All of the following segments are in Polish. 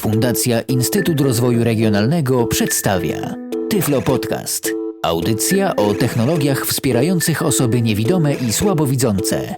Fundacja Instytut Rozwoju Regionalnego przedstawia Tyflo Podcast. Audycja o technologiach wspierających osoby niewidome i słabowidzące.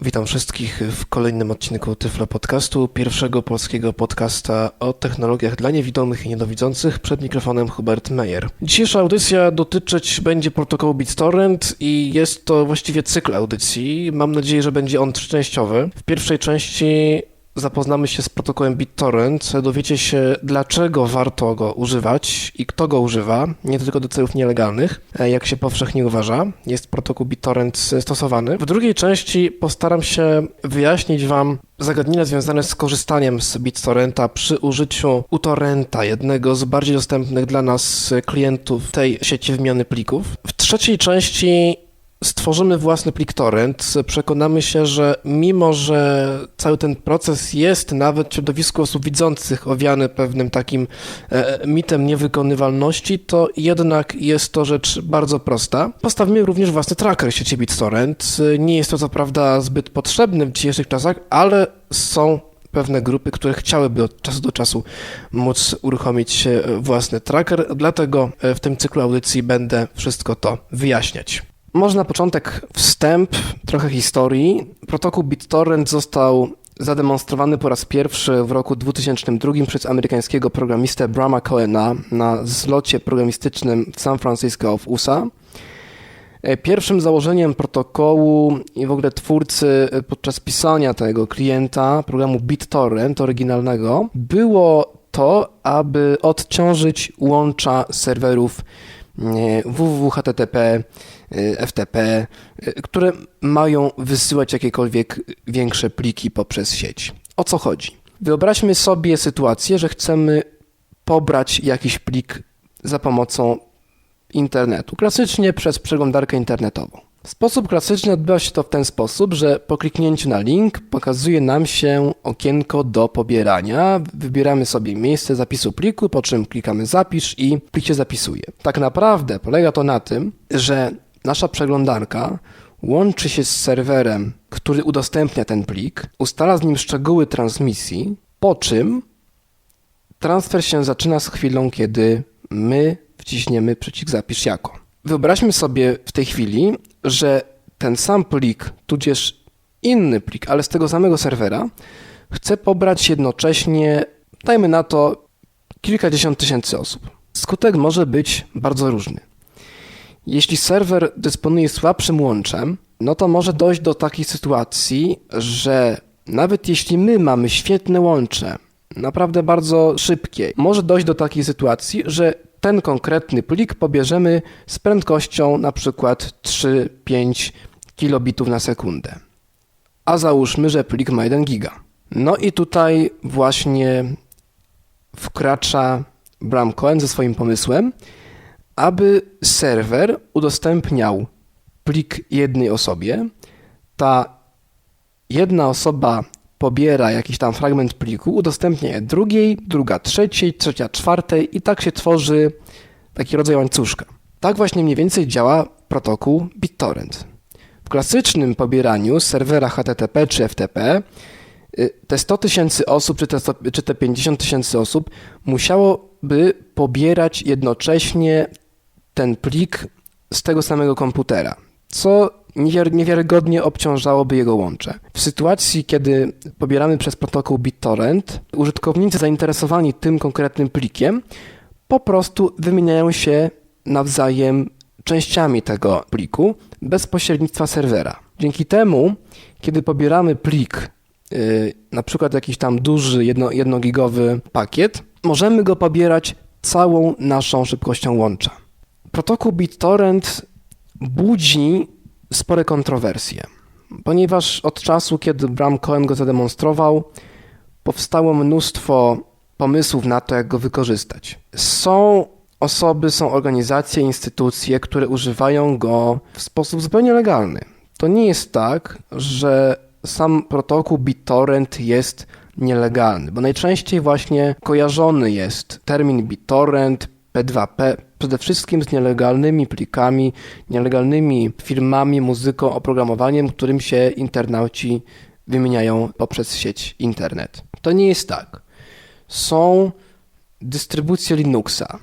Witam wszystkich w kolejnym odcinku Tyflo Podcastu, pierwszego polskiego podcasta o technologiach dla niewidomych i niedowidzących. Przed mikrofonem Hubert Meyer. Dzisiejsza audycja dotyczyć będzie protokołu BitTorrent i jest to właściwie cykl audycji. Mam nadzieję, że będzie on trzyczęściowy. W pierwszej części zapoznamy się z protokołem BitTorrent, dowiecie się dlaczego warto go używać i kto go używa, nie tylko do celów nielegalnych, e, jak się powszechnie uważa. Jest protokół BitTorrent stosowany. W drugiej części postaram się wyjaśnić Wam zagadnienia związane z korzystaniem z BitTorrenta przy użyciu uTorrenta, jednego z bardziej dostępnych dla nas klientów tej sieci wymiany plików. W trzeciej części stworzymy własny plik torrent, przekonamy się, że mimo, że cały ten proces jest nawet w środowisku osób widzących owiany pewnym takim e, mitem niewykonywalności, to jednak jest to rzecz bardzo prosta. Postawimy również własny tracker sieci BitTorrent. Nie jest to co prawda zbyt potrzebne w dzisiejszych czasach, ale są pewne grupy, które chciałyby od czasu do czasu móc uruchomić własny tracker, dlatego w tym cyklu audycji będę wszystko to wyjaśniać. Może na początek wstęp, trochę historii. Protokół BitTorrent został zademonstrowany po raz pierwszy w roku 2002 przez amerykańskiego programistę Brama Cohena na zlocie programistycznym w San Francisco w USA. Pierwszym założeniem protokołu i w ogóle twórcy podczas pisania tego klienta programu BitTorrent oryginalnego było to, aby odciążyć łącza serwerów www.http Y, FTP, y, które mają wysyłać jakiekolwiek większe pliki poprzez sieć. O co chodzi? Wyobraźmy sobie sytuację, że chcemy pobrać jakiś plik za pomocą internetu, klasycznie przez przeglądarkę internetową. Sposób klasyczny odbywa się to w ten sposób, że po kliknięciu na link pokazuje nam się okienko do pobierania. Wybieramy sobie miejsce zapisu pliku, po czym klikamy zapisz i plik się zapisuje. Tak naprawdę polega to na tym, że nasza przeglądarka łączy się z serwerem, który udostępnia ten plik, ustala z nim szczegóły transmisji, po czym transfer się zaczyna z chwilą, kiedy my wciśniemy przycisk zapisz jako. Wyobraźmy sobie w tej chwili, że ten sam plik, tudzież inny plik, ale z tego samego serwera, chce pobrać jednocześnie, dajmy na to, kilkadziesiąt tysięcy osób. Skutek może być bardzo różny. Jeśli serwer dysponuje słabszym łączem, no to może dojść do takiej sytuacji, że nawet jeśli my mamy świetne łącze, naprawdę bardzo szybkie, może dojść do takiej sytuacji, że ten konkretny plik pobierzemy z prędkością na przykład 3-5 kilobitów na sekundę. A załóżmy, że plik ma 1 giga. No i tutaj właśnie wkracza Bram Cohen ze swoim pomysłem, aby serwer udostępniał plik jednej osobie, ta jedna osoba pobiera jakiś tam fragment pliku, udostępnia je drugiej, druga trzeciej, trzecia czwartej i tak się tworzy taki rodzaj łańcuszka. Tak właśnie mniej więcej działa protokół BitTorrent. W klasycznym pobieraniu serwera HTTP czy FTP y, te 100 tysięcy osób czy te, 100, czy te 50 tysięcy osób musiałoby pobierać jednocześnie ten plik z tego samego komputera, co niewiarygodnie obciążałoby jego łącze. W sytuacji, kiedy pobieramy przez protokół BitTorrent, użytkownicy zainteresowani tym konkretnym plikiem po prostu wymieniają się nawzajem częściami tego pliku bez pośrednictwa serwera. Dzięki temu, kiedy pobieramy plik, yy, na przykład jakiś tam duży, jedno, jednogigowy pakiet, możemy go pobierać całą naszą szybkością łącza. Protokół BitTorrent budzi spore kontrowersje, ponieważ od czasu, kiedy Bram Cohen go zademonstrował, powstało mnóstwo pomysłów na to, jak go wykorzystać. Są osoby, są organizacje, instytucje, które używają go w sposób zupełnie legalny. To nie jest tak, że sam protokół BitTorrent jest nielegalny, bo najczęściej właśnie kojarzony jest termin BitTorrent, P2P, przede wszystkim z nielegalnymi plikami, nielegalnymi firmami, muzyką, oprogramowaniem, którym się internauci wymieniają poprzez sieć internet. To nie jest tak. są dystrybucje Linuxa.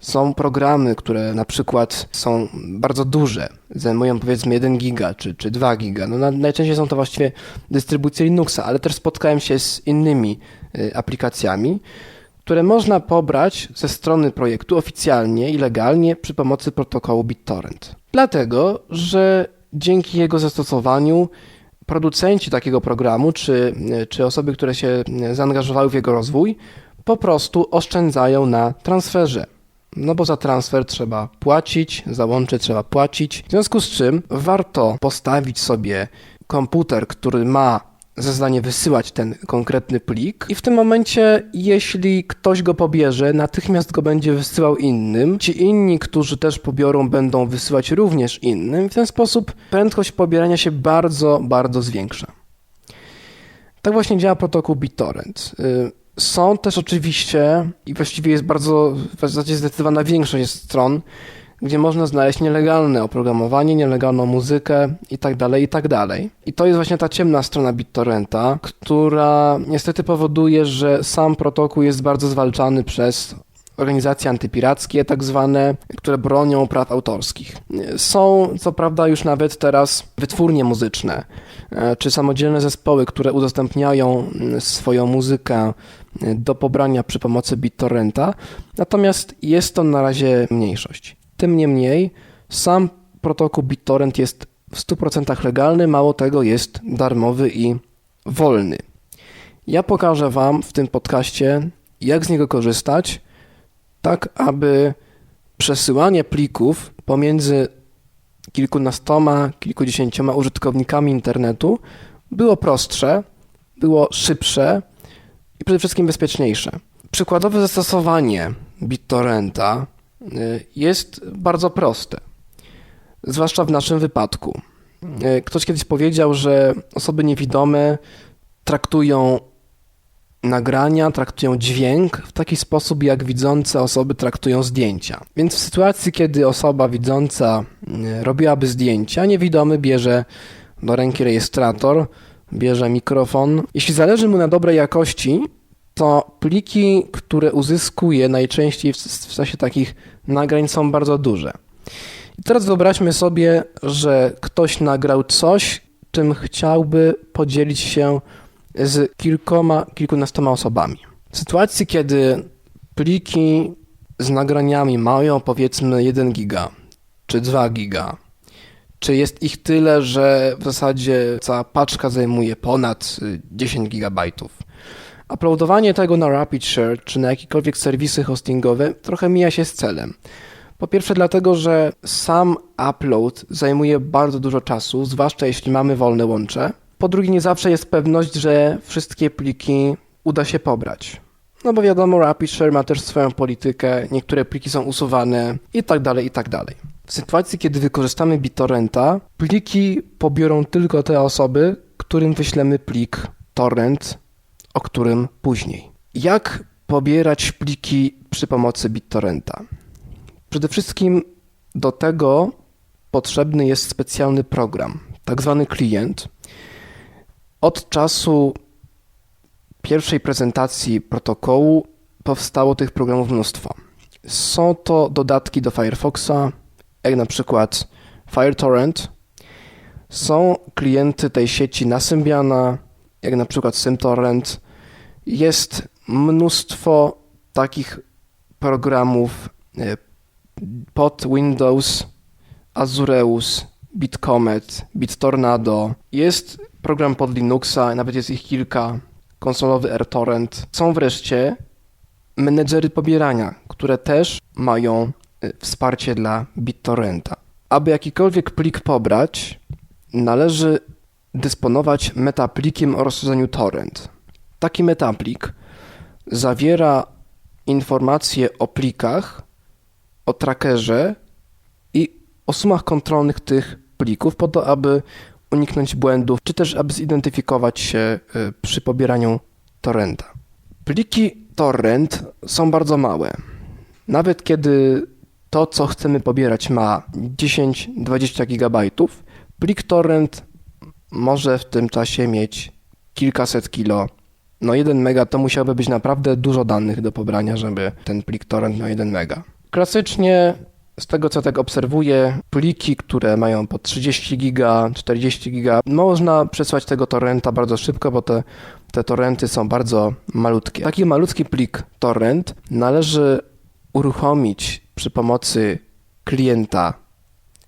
Są programy, które na przykład są bardzo duże, zajmują powiedzmy 1 giga czy, czy 2 giga. No, na, najczęściej są to właściwie dystrybucje Linuxa, ale też spotkałem się z innymi y, aplikacjami, które można pobrać ze strony projektu oficjalnie i legalnie przy pomocy protokołu BitTorrent. Dlatego, że dzięki jego zastosowaniu producenci takiego programu, czy, czy osoby, które się zaangażowały w jego rozwój, po prostu oszczędzają na transferze. No bo za transfer trzeba płacić, za łącze trzeba płacić. W związku z czym warto postawić sobie komputer, który ma za zadanie wysyłać ten konkretny plik i w tym momencie, jeśli ktoś go pobierze, natychmiast go będzie wysyłał innym. Ci inni, którzy też pobiorą, będą wysyłać również innym. W ten sposób prędkość pobierania się bardzo, bardzo zwiększa. Tak właśnie działa protokół BitTorrent. Y, są też oczywiście, i właściwie jest bardzo, w zasadzie zdecydowana większość stron, gdzie można znaleźć nielegalne oprogramowanie, nielegalną muzykę itd., tak itd. Tak I to jest właśnie ta ciemna strona BitTorrenta, która niestety powoduje, że sam protokół jest bardzo zwalczany przez organizacje antypirackie, tak zwane, które bronią praw autorskich. Są, co prawda, już nawet teraz wytwórnie muzyczne, e, czy samodzielne zespoły, które udostępniają mm, swoją muzykę e, do pobrania przy pomocy BitTorrenta, natomiast jest to na razie mniejszość. Tym niemniej sam protokół BitTorrent jest w 100% legalny, mało tego jest darmowy i wolny. Ja pokażę Wam w tym podcaście, jak z niego korzystać, tak aby przesyłanie plików pomiędzy kilkunastoma, kilkudziesięcioma użytkownikami internetu było prostsze, było szybsze i przede wszystkim bezpieczniejsze. Przykładowe zastosowanie BitTorrenta jest bardzo proste, zwłaszcza w naszym wypadku. Y, ktoś kiedyś powiedział, że osoby niewidome traktują nagrania, traktują dźwięk w taki sposób, jak widzące osoby traktują zdjęcia. Więc w sytuacji, kiedy osoba widząca y, robiłaby zdjęcia, niewidomy bierze do ręki rejestrator, bierze mikrofon. Jeśli zależy mu na dobrej jakości, to pliki, które uzyskuje najczęściej w, w czasie takich nagrań są bardzo duże. I teraz wyobraźmy sobie, że ktoś nagrał coś, czym chciałby podzielić się z kilkoma, kilkunastoma osobami. W sytuacji, kiedy pliki z nagraniami mają powiedzmy 1 giga czy 2 giga, czy jest ich tyle, że w zasadzie cała paczka zajmuje ponad 10 gigabajtów, Uploadowanie tego na RapidShare czy na jakiekolwiek serwisy hostingowe trochę mija się z celem. Po pierwsze dlatego, że sam upload zajmuje bardzo dużo czasu, zwłaszcza jeśli mamy wolne łącze. Po drugie nie zawsze jest pewność, że wszystkie pliki uda się pobrać. No bo wiadomo, RapidShare ma też swoją politykę, niektóre pliki są usuwane i tak dalej, i tak. W sytuacji, kiedy wykorzystamy BitTorrenta, pliki pobiorą tylko te osoby, którym wyślemy plik torrent o którym później. Jak pobierać pliki przy pomocy BitTorrenta? Przede wszystkim do tego potrzebny jest specjalny program, tak zwany klient. Od czasu pierwszej prezentacji protokołu powstało tych programów mnóstwo. Są to dodatki do Firefoxa, jak na przykład FireTorrent. Są klienty tej sieci na Symbiana, jak na przykład SymTorrent, jest mnóstwo takich programów e, pod Windows, Azureus, BitComet, BitTornado. Jest program pod Linuxa, nawet jest ich kilka, konsolowy AirTorrent. Są wreszcie menedżery pobierania, które też mają e, wsparcie dla BitTorrenta. Aby jakikolwiek plik pobrać, należy dysponować metaplikiem o rozszerzeniu torrent. Taki metaplik zawiera informacje o plikach, o trackerze i o sumach kontrolnych tych plików po to, aby uniknąć błędów, czy też aby zidentyfikować się y, przy pobieraniu torrenta. Pliki torrent są bardzo małe. Nawet kiedy to, co chcemy pobierać ma 10-20 GB, plik torrent może w tym czasie mieć kilkaset kilo No 1 mega to musiałoby być naprawdę dużo danych do pobrania, żeby ten plik torrent miał 1 mega. Klasycznie z tego co tak obserwuję, pliki, które mają po 30 giga, 40 giga, można przesłać tego torrenta bardzo szybko, bo te, te torrenty są bardzo malutkie. Taki malutki plik torrent należy uruchomić przy pomocy klienta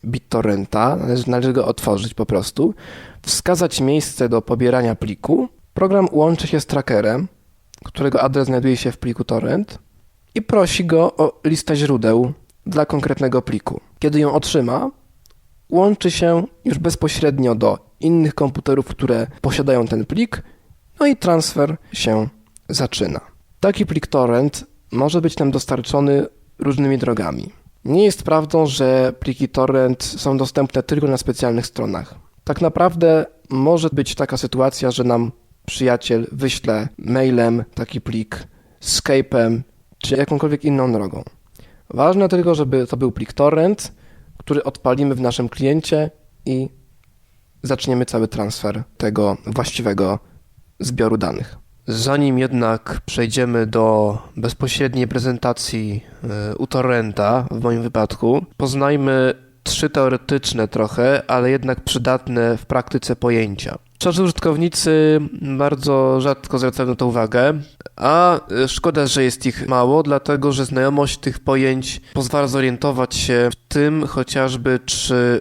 BitTorrenta, należy, należy go otworzyć po prostu, wskazać miejsce do pobierania pliku. Program łączy się z trackerem, którego adres znajduje się w pliku torrent i prosi go o listę źródeł dla konkretnego pliku. Kiedy ją otrzyma, łączy się już bezpośrednio do innych komputerów, które posiadają ten plik, no i transfer się zaczyna. Taki plik torrent może być nam dostarczony różnymi drogami. Nie jest prawdą, że pliki torrent są dostępne tylko na specjalnych stronach. Tak naprawdę może być taka sytuacja, że nam przyjaciel wyśle mailem taki plik, Skype'em czy jakąkolwiek inną drogą. Ważne tylko, żeby to był plik torrent, który odpalimy w naszym kliencie i zaczniemy cały transfer tego właściwego zbioru danych. Zanim jednak przejdziemy do bezpośredniej prezentacji y, u torrenta, w moim wypadku, poznajmy trzy teoretyczne trochę, ale jednak przydatne w praktyce pojęcia. Szczerzy użytkownicy bardzo rzadko zwracają na to uwagę, a szkoda, że jest ich mało, dlatego że znajomość tych pojęć pozwala zorientować się w tym chociażby, czy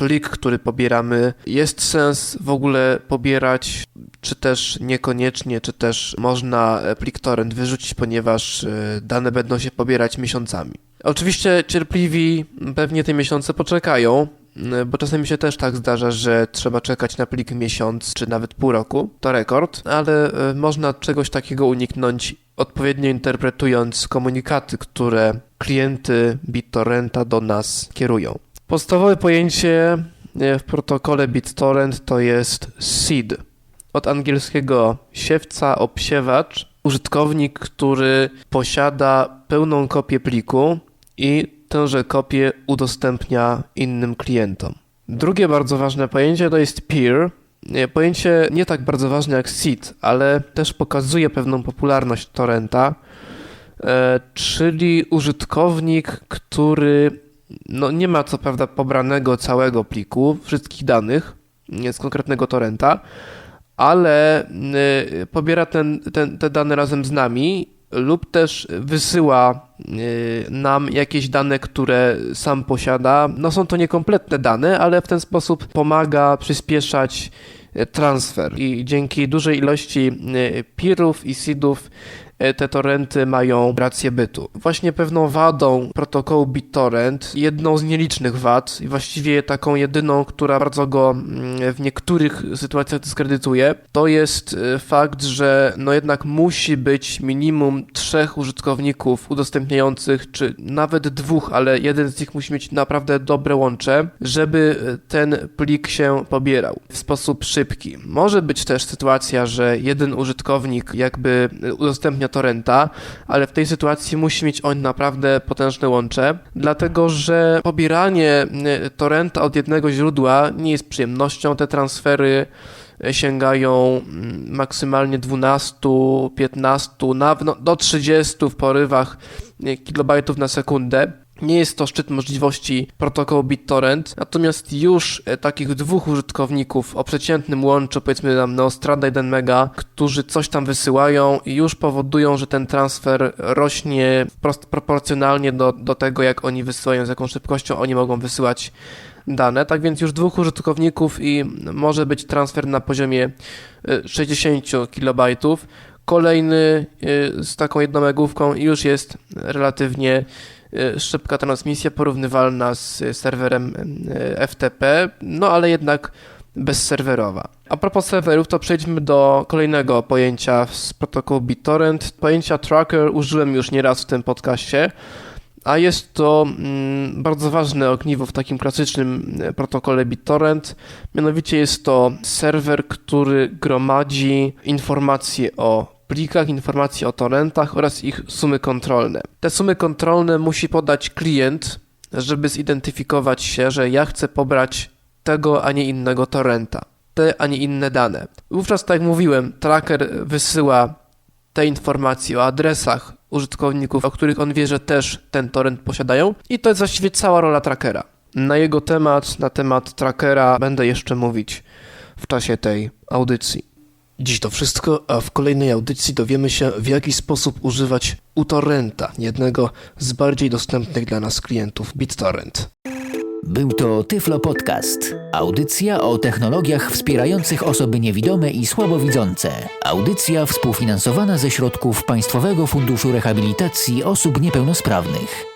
plik, który pobieramy, jest sens w ogóle pobierać, czy też niekoniecznie, czy też można plik torrent wyrzucić, ponieważ e, dane będą się pobierać miesiącami. Oczywiście cierpliwi pewnie te miesiące poczekają, e, bo czasami się też tak zdarza, że trzeba czekać na plik miesiąc, czy nawet pół roku. To rekord, ale e, można czegoś takiego uniknąć odpowiednio interpretując komunikaty, które klienty BitTorrenta do nas kierują. Podstawowe pojęcie e, w protokole BitTorrent to jest seed. Od angielskiego siewca, obsiewacz, użytkownik, który posiada pełną kopię pliku i tęże kopię udostępnia innym klientom. Drugie bardzo ważne pojęcie to jest peer. E, pojęcie nie tak bardzo ważne jak seed, ale też pokazuje pewną popularność torrenta, e, czyli użytkownik, który no nie ma co prawda pobranego całego pliku, wszystkich danych z konkretnego torrenta, ale y, pobiera ten, ten, te dane razem z nami lub też wysyła y, nam jakieś dane, które sam posiada. No są to niekompletne dane, ale w ten sposób pomaga przyspieszać y, transfer i dzięki dużej ilości peerów i seedów te torrenty mają rację bytu. Właśnie pewną wadą protokołu BitTorrent, jedną z nielicznych wad i właściwie taką jedyną, która bardzo go mm, w niektórych sytuacjach dyskredytuje, to jest e, fakt, że no jednak musi być minimum trzech użytkowników udostępniających, czy nawet dwóch, ale jeden z nich musi mieć naprawdę dobre łącze, żeby e, ten plik się pobierał w sposób szybki. Może być też sytuacja, że jeden użytkownik jakby udostępnia torrenta, ale w tej sytuacji musi mieć on naprawdę potężne łącze, dlatego że pobieranie y, torrenta od jednego źródła nie jest przyjemnością. Te transfery y, sięgają mm, maksymalnie 12, 15, nawet no, do 30 w porywach y, kilobajtów na sekundę. Nie jest to szczyt możliwości protokołu BitTorrent, natomiast już e, takich dwóch użytkowników o przeciętnym łączu, powiedzmy nam Neostrada 1 mega, którzy coś tam wysyłają i już powodują, że ten transfer rośnie wprost proporcjonalnie do, do tego, jak oni wysyłają, z jaką szybkością oni mogą wysyłać dane. Tak więc już dwóch użytkowników i może być transfer na poziomie 60 e, KB. Kolejny e, z taką jedną megówką już jest relatywnie szybka transmisja porównywalna z serwerem e, FTP, no ale jednak bezserwerowa. A propos serwerów, to przejdźmy do kolejnego pojęcia z protokołu BitTorrent. Pojęcia tracker użyłem już nieraz w tym podcaście, a jest to mm, bardzo ważne ogniwo w takim klasycznym e, protokole BitTorrent. Mianowicie jest to serwer, który gromadzi informacje o plikach informacji o torrentach oraz ich sumy kontrolne. Te sumy kontrolne musi podać klient, żeby zidentyfikować się, że ja chcę pobrać tego, a nie innego torrenta. te, a nie inne dane. Wówczas, tak jak mówiłem, tracker wysyła te informacje o adresach użytkowników, o których on wie, że też ten torrent posiadają i to jest właściwie cała rola trackera. Na jego temat, na temat trackera będę jeszcze mówić w czasie tej audycji. Dziś to wszystko, a w kolejnej audycji dowiemy się, w jaki sposób używać uTorrenta, jednego z bardziej dostępnych dla nas klientów BitTorrent. Był to Tyflo Podcast. Audycja o technologiach wspierających osoby niewidome i słabowidzące. Audycja współfinansowana ze środków Państwowego Funduszu Rehabilitacji Osób Niepełnosprawnych.